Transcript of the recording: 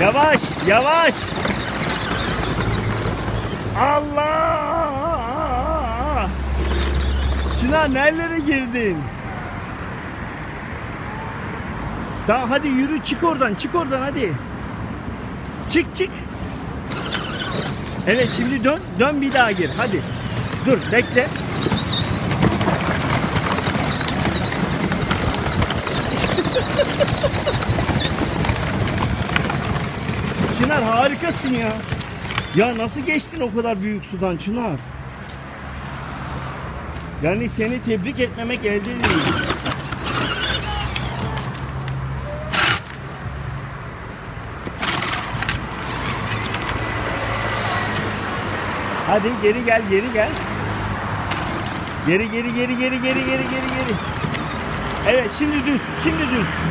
Yavaş, yavaş. Allah! Çınar nerelere girdin? Tamam hadi yürü çık oradan, çık oradan hadi. Çık çık. Evet şimdi dön, dön bir daha gir. Hadi. Dur bekle. Çınar harikasın ya. Ya nasıl geçtin o kadar büyük sudan Çınar? Yani seni tebrik etmemek elde değil. Hadi geri gel, geri gel. Geri geri geri geri geri geri geri geri. Evet şimdi düz, şimdi düz.